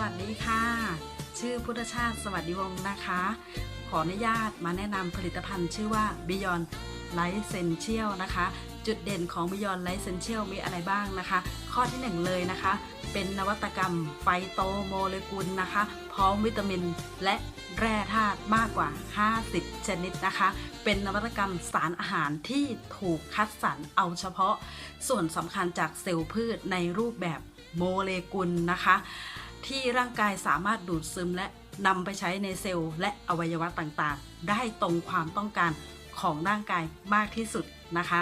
วัสดีค่ะ ชื่อพุทธชาติสวัสดีวงศ์นะคะ ขออนุญาตมาแนะนำผลิตภัณฑ์ชื่อว่า Beyond Life Essential นะคะ จุดเด่นของ Beyond Life Essential มีอะไรบ้างนะคะ ข้อที่ 1 เลยนะคะ เป็นนวัตกรรมไฟโตโมเลกุลนะคะ พร้อมวิตามินและแร่ธาตุมากกว่า 50 ชนิดนะคะ เป็นนวัตกรรมสารอาหารที่ถูกคัดสรรเอาเฉพาะ ส่วนสำคัญจากเซลล์พืชในรูปแบบโมเลกุลนะคะ ที่ร่างกายสามารถดูดซึมและนำไปใช้ในเซลล์และอวัยวะต่างๆ ได้ตรงความต้องการของร่างกายมากที่สุดนะคะ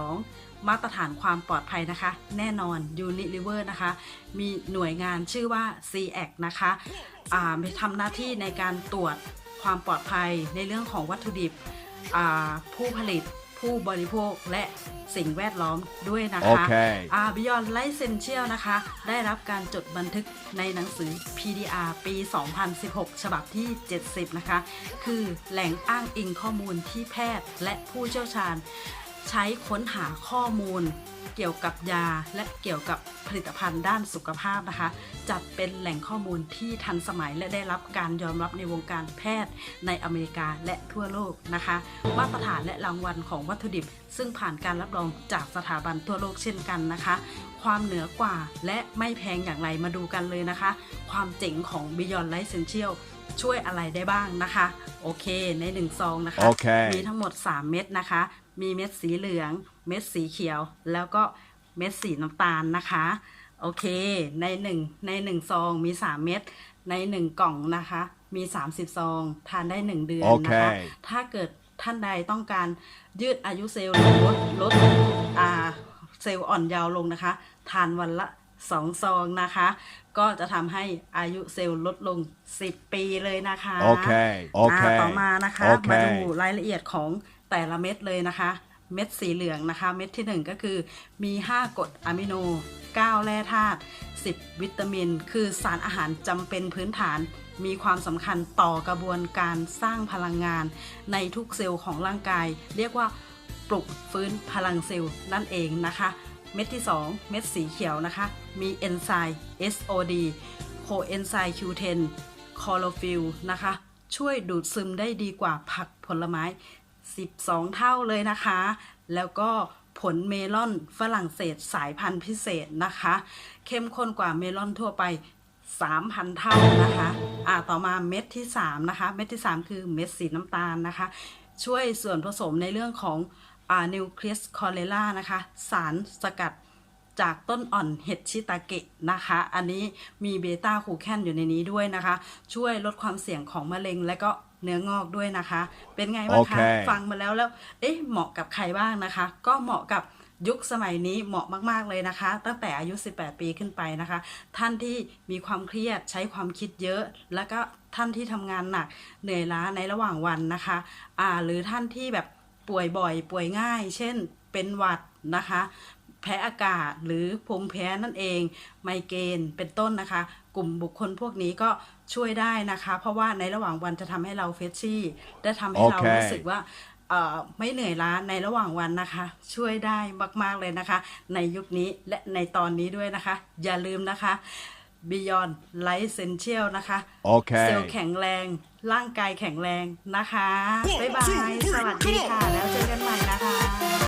2. มาตรฐานความปลอดภัยนะคะ แน่นอน Unilever นะคะ มีหน่วยงานชื่อว่า CAC นะคะทำหน้าที่ในการตรวจความปลอดภัยในเรื่องของวัตถุดิบผู้ผลิต ผู้บริโภคและสิ่งแวดล้อมด้วยนะคะ Okay. อ่า Beyond Licential นะคะ ได้รับการจดบันทึกในหนังสือ PDR ปี 2016 ฉบับที่ 70 นะคะ คือแหล่งอ้างอิงข้อมูลที่แพทย์และผู้เชี่ยวชาญ ใช้ค้นหาข้อมูล เกี่ยวกับยาและเกี่ยวกับผลิตภัณฑ์ด้านสุขภาพนะคะ จัดเป็นแหล่งข้อมูลที่ทันสมัยและได้รับการยอมรับในวงการแพทย์ในอเมริกาและทั่วโลกนะคะ มาตรฐานและรางวัลของวัตถุดิบ ซึ่งผ่านการรับรองจากสถาบันทั่วโลกเช่นกันนะคะ ความเหนือกว่าและไม่แพงอย่างไรมาดูกันเลยนะคะ ความเจ๋งของ Beyond Life Essential ช่วยอะไรได้บ้างนะคะ โอเคใน1ซองนะคะโอเคมีทั้งหมด 3 เม็ดนะคะ มีเม็ดสีเหลือง เม็ดสีเขียว แล้วก็เม็ดสีน้ำตาลนะคะ โอเค ใน1ใน1ซองมี 3 เม็ดใน 1 กล่องนะคะ มี 30 ซอง ทานได้ 1 เดือนนะคะโอเคถ้าเกิดท่านใดต้องการยืดอายุเซลล์หรือลดลดอ่าเซลล์อ่อนเยาว์ลงนะคะ ทานวันละ2ซองนะคะ ก็จะทำให้อายุเซลล์ลดลง 10 ปีเลยนะคะ Okay. อ่า Okay. ต่อมานะคะโอเคมาดูรายละเอียดของ แต่ละเม็ดเลยนะคะ เม็ดสีเหลืองนะคะ เม็ดทีหนึ่1 ก็คือมี 5กรดอะมิโน 9 แร่ธาตุ10 วิตามิน คือสารอาหารจำเป็นพื้นฐาน มีความสำคัญต่อกระบวนการสร้างพลังงาน ในทุกเซลล์ของร่างกาย เรียกว่าปลุกฟื้นพลังเซลล์นั่นเองนะคะ เม็ดที่ 2 เม็ดสีเขียวนะคะ มีเอนไซม์ SOD โคเอนไซม์ Q10 คลอโรฟิลนะคะ ช่วยดูดซึมได้ดีกว่าผักผลไม้ 12 เท่าเลยนะคะ แล้วก็ผลเมลอนฝรั่งเศสสายพันธุ์พิเศษนะคะ เข้มข้นกว่าเมลอนทั่วไป 3,000 เท่านะคะ อ่าต่อมาเม็ดที่ 3 นะคะ เม็ดที่ 3 คือเม็ดสีน้ำตาลนะคะ ช่วยส่วนผสมในเรื่องของอ่านิวเคลียสคอเลล่านะคะ สารสกัด จากต้นอ่อนเห็ดชิตาเกะนะคะ อันนี้มีเบต้าคูแคนอยู่ในนี้ด้วยนะคะ ช่วยลดความเสี่ยงของมะเร็งและก็เนื้องอกด้วยนะคะ เป็นไงบ้างคะโอเคฟังมาแล้วแล้ว เอ๊ะ เหมาะกับใครบ้างนะคะ ก็เหมาะกับยุคสมัยนี้เหมาะมาก ๆ เลยนะคะ ตั้งแต่อายุ 18 ปีขึ้นไปนะคะ ท่านที่มีความเครียดใช้ความคิดเยอะ แล้วก็ท่านที่ทำงานหนักเหนื่อยล้าในระหว่างวันนะคะ อ่า หรือท่านที่แบบป่วยบ่อย ป่วยง่าย เช่นเป็นหวัดนะคะแพ้อากาศ หรือภูมิแพ้นั่นเอง ไมเกรนเป็นต้นนะคะ กลุ่มบุคคลพวกนี้ก็ช่วยได้นะคะ เพราะว่าในระหว่างวันจะทำให้เราเฟชชี่ได้ทำให้เราโอเครู้สึกว่าเอ่อไม่เหนื่อยล้าในระหว่างวันนะคะ ช่วยได้มาก ๆ เลยนะคะ ในยุคนี้และในตอนนี้ด้วยนะคะ อย่าลืมนะคะ Beyond Life Essential นะคะ Okay. เซลล์แข็งแรง ร่างกายแข็งแรงนะคะ บ๊ายบาย สวัสดีค่ะ แล้วเจอกันใหม่นะคะ